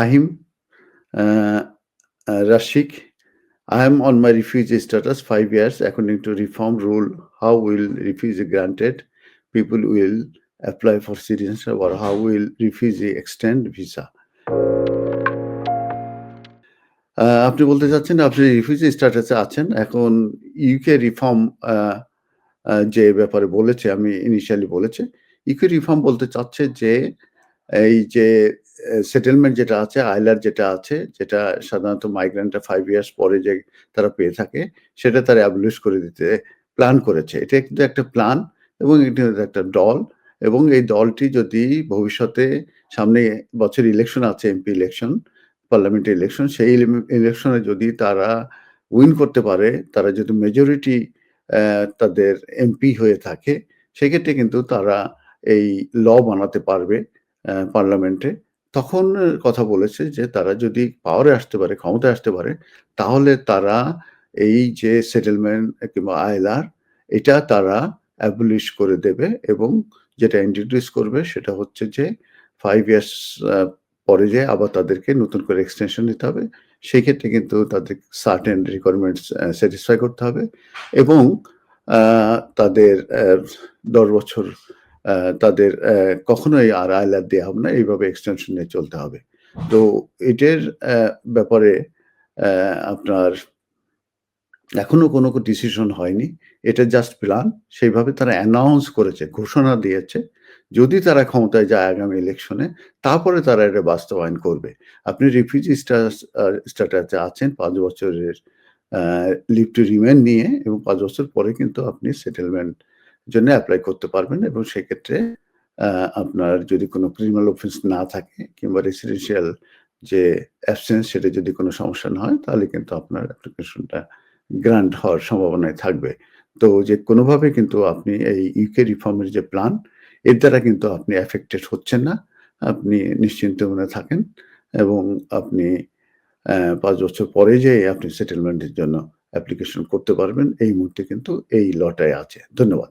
Fahim uh, uh, Rashik. I am on my refugee status five years. According to reform rule, how will refugee granted? People will apply for citizenship or how will refugee extend visa? আপনি বলতে চাচ্ছেন আপনি refugee স্ট্যাটাসে আছেন এখন UK reform যে ব্যাপারে বলেছে আমি ইনিশিয়ালি বলেছে ইউকে রিফর্ম বলতে চাচ্ছে যে এই যে সেটেলমেন্ট যেটা আছে, আইলার যেটা আছে, যেটা সাধারণত মাইগ্রেন্টরা ফাইভ ইয়ার্স পরে যে তারা পেয়ে থাকে, সেটা তারা অ্যাবলিশ করে দিতে প্ল্যান করেছে। এটা কিন্তু একটা প্ল্যান এবং এটা একটা দল এবং এই দলটি যদি ভবিষ্যতে সামনে বছর ইলেকশন আছে এমপি ইলেকশন পার্লামেন্টারি ইলেকশন সেই ইলেকশনে যদি তারা উইন করতে পারে, তারা যদি মেজরিটি তাদের এমপি হয়ে থাকে, সেক্ষেত্রে কিন্তু তারা এই ল বানাতে পারবে পার্লামেন্টে তখন কথা বলেছে যে, তারা যদি পাওয়ারে আসতে পারে, ক্ষমতায় আসতে পারে, তাহলে তারা এই যে সেটেলমেন্ট কিংবা আইলার এটা তারা অ্যাবলিশ করে দেবে এবং যেটা ইন্ট্রোডিউস করবে সেটা হচ্ছে যে ফাইভ ইয়ার্স পরে যে আবার তাদেরকে নতুন করে এক্সটেনশন দিতে হবে, সেই ক্ষেত্রে কিন্তু তাদের সার্টেন রিকোয়ারমেন্টস স্যাটিসফাই করতে হবে এবং তাদের দশ বছর তাদের কখনোই আর আইলার দেওয়া হবে না, এইভাবে এক্সটেনশন নিয়ে চলতে হবে। তো এটার ব্যাপারে আপনার এখনও কোনো ডিসিশন হয়নি। এটা জাস্ট প্ল্যান সেইভাবে তারা অ্যানাউন্স করেছে, ঘোষণা দিয়েছে। যদি তারা ক্ষমতায় যায় আগামী ইলেকশনে তারপরে তারা এটা বাস্তবায়ন করবে। আপনি রিফিউজি স্ট্যাটাসে আছেন, পাঁচ বছরের লিভ টু রিমেন নিয়ে এবং পাঁচ বছর পরে কিন্তু আপনি সেটেলমেন্ট জন্য অ্যাপ্লাই করতে পারবেন এবং সেক্ষেত্রে আপনার যদি কোনো ক্রিমিনাল অফেন্স না থাকে কিংবা রেসিডেন্সিয়াল যে অ্যাবসেন্স সেটা যদি কোনো সমস্যা না হয়, তাহলে কিন্তু আপনার অ্যাপ্লিকেশনটা গ্রান্ট হওয়ার সম্ভাবনায় থাকবে। তো যে কোনোভাবে কিন্তু আপনি এই ইউকে রিফর্মের যে প্ল্যান এর দ্বারা কিন্তু আপনি অ্যাফেক্টেড হচ্ছেন না। আপনি নিশ্চিন্ত মনে থাকেন এবং আপনি পাঁচ বছর পরে যে আপনি সেটেলমেন্টের জন্য অ্যাপ্লিকেশন করতে পারবেন। এই মুহূর্তে কিন্তু এই লটায় আছে। ধন্যবাদ।